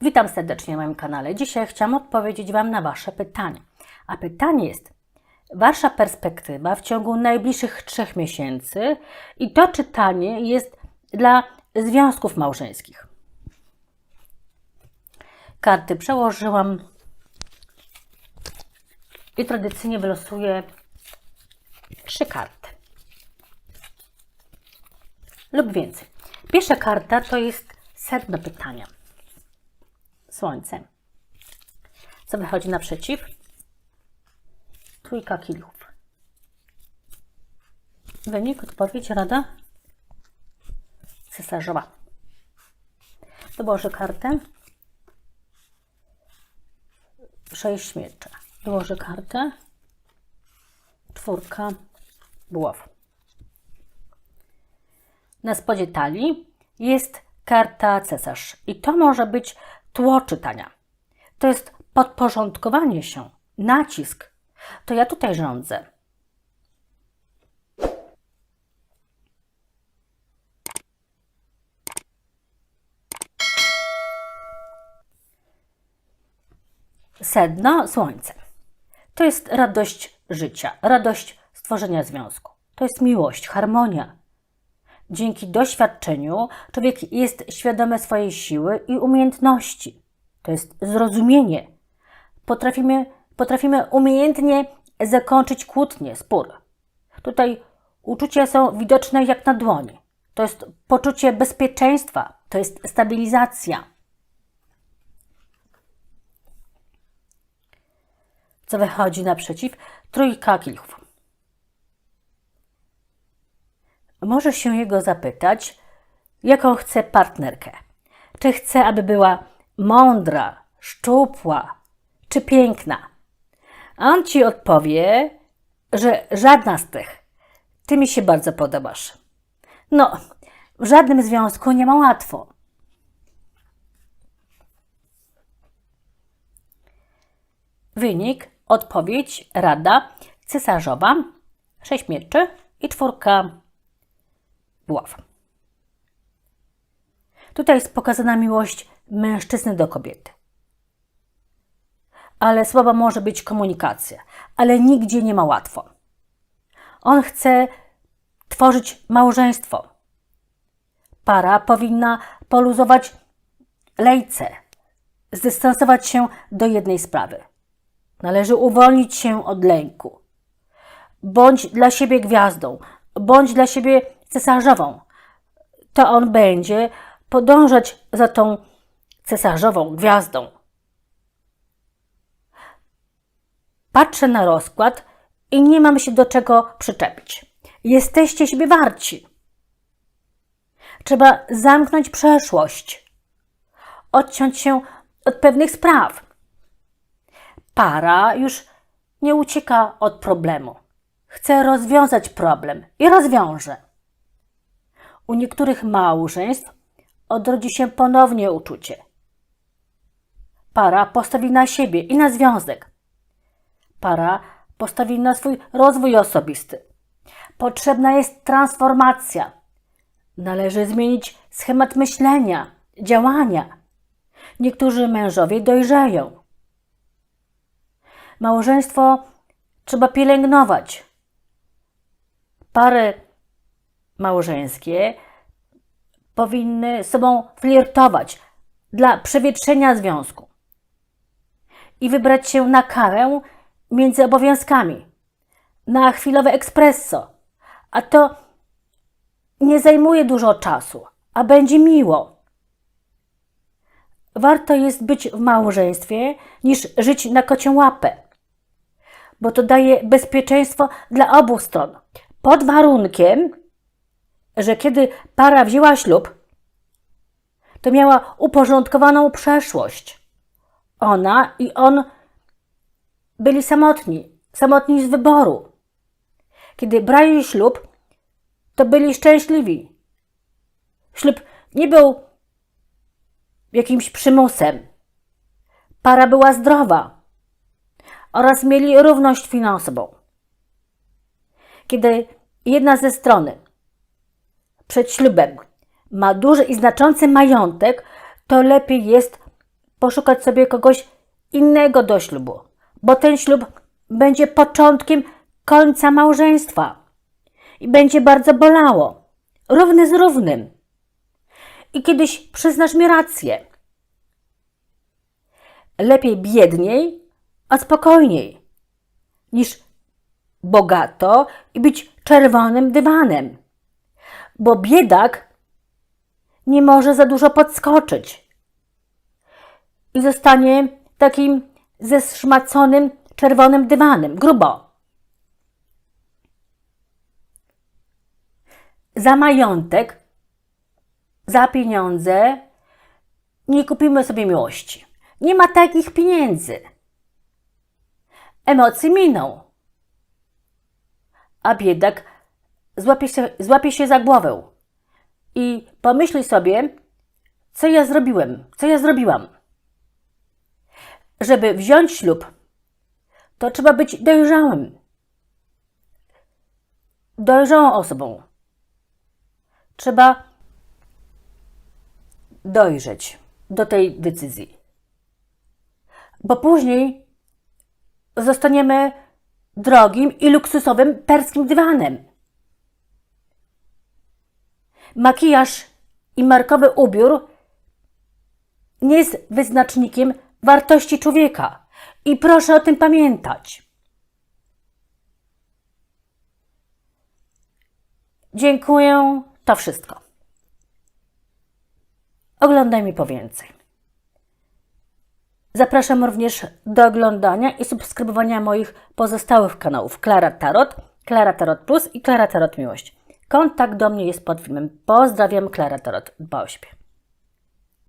Witam serdecznie na moim kanale. Dzisiaj chciałam odpowiedzieć Wam na Wasze pytanie. A pytanie jest, Wasza perspektywa w ciągu najbliższych trzech miesięcy i to czytanie jest dla związków małżeńskich. Karty przełożyłam i tradycyjnie wylosuję trzy karty lub więcej. Pierwsza karta to jest sedno pytania. Słońce. Co wychodzi naprzeciw? Trójka kilichów. Wynik, odpowiedź, rada? Cesarzowa. Dołożę kartę. Sześć mieczy. Dołożę kartę. Czwórka buław. Na spodzie talii jest karta cesarz i to może być tło czytania. To jest podporządkowanie się, nacisk. To ja tutaj rządzę. Sedno słońce. To jest radość życia, radość stworzenia związku. To jest miłość, harmonia. Dzięki doświadczeniu człowiek jest świadomy swojej siły i umiejętności. To jest zrozumienie. Potrafimy, potrafimy umiejętnie zakończyć kłótnię, spór. Tutaj uczucia są widoczne jak na dłoni. To jest poczucie bezpieczeństwa, to jest stabilizacja. Co wychodzi naprzeciw? Trójka kilchów. Możesz się jego zapytać, jaką chce partnerkę. Czy chce, aby była mądra, szczupła czy piękna? A on ci odpowie, że żadna z tych. Ty mi się bardzo podobasz. No, w żadnym związku nie ma łatwo. Wynik, odpowiedź, rada, cesarzowa, sześć mieczy i czwórka buław. Tutaj jest pokazana miłość mężczyzny do kobiety. Ale słaba może być komunikacja, ale nigdzie nie ma łatwo. On chce tworzyć małżeństwo. Para powinna poluzować lejce, zdystansować się do jednej sprawy. Należy uwolnić się od lęku. Bądź dla siebie gwiazdą, bądź dla siebie cesarzową. To on będzie podążać za tą cesarzową gwiazdą. Patrzę na rozkład i nie mam się do czego przyczepić. Jesteście siebie warci. Trzeba zamknąć przeszłość, odciąć się od pewnych spraw. Para już nie ucieka od problemu. Chce rozwiązać problem i rozwiąże. U niektórych małżeństw odrodzi się ponownie uczucie. Para postawi na siebie i na związek. Para postawi na swój rozwój osobisty. Potrzebna jest transformacja. Należy zmienić schemat myślenia, działania. Niektórzy mężowie dojrzeją. Małżeństwo trzeba pielęgnować. Pary małżeńskie powinny sobą flirtować dla przewietrzenia związku i wybrać się na kawę między obowiązkami, na chwilowe espresso, a to nie zajmuje dużo czasu, a będzie miło. Warto jest być w małżeństwie niż żyć na kocią łapę, bo to daje bezpieczeństwo dla obu stron, pod warunkiem, że kiedy para wzięła ślub, to miała uporządkowaną przeszłość. Ona i on byli samotni, samotni z wyboru. Kiedy brali ślub, to byli szczęśliwi. Ślub nie był jakimś przymusem. Para była zdrowa oraz mieli równość finansową. Kiedy jedna ze strony przed ślubem ma duży i znaczący majątek, to lepiej jest poszukać sobie kogoś innego do ślubu, bo ten ślub będzie początkiem końca małżeństwa i będzie bardzo bolało. Równy z równym. I kiedyś przyznasz mi rację. Lepiej biedniej, a spokojniej, niż bogato i być czerwonym dywanem. Bo biedak nie może za dużo podskoczyć i zostanie takim zeszmaconym czerwonym dywanem, grubo. Za majątek, za pieniądze nie kupimy sobie miłości. Nie ma takich pieniędzy. Emocje miną. A biedak złapie się, złapie się za głowę i pomyśli sobie, co ja zrobiłem, co ja zrobiłam. Żeby wziąć ślub, to trzeba być dojrzałym. Dojrzałą osobą. Trzeba dojrzeć do tej decyzji. Bo później zostaniemy drogim i luksusowym perskim dywanem. Makijaż i markowy ubiór nie jest wyznacznikiem wartości człowieka. I proszę o tym pamiętać. Dziękuję. To wszystko. Oglądaj mi po więcej. Zapraszam również do oglądania i subskrybowania moich pozostałych kanałów Klara Tarot, Klara Tarot Plus i Klara Tarot Miłość. Kontakt do mnie jest pod filmem. Pozdrawiam, Klara o siebie.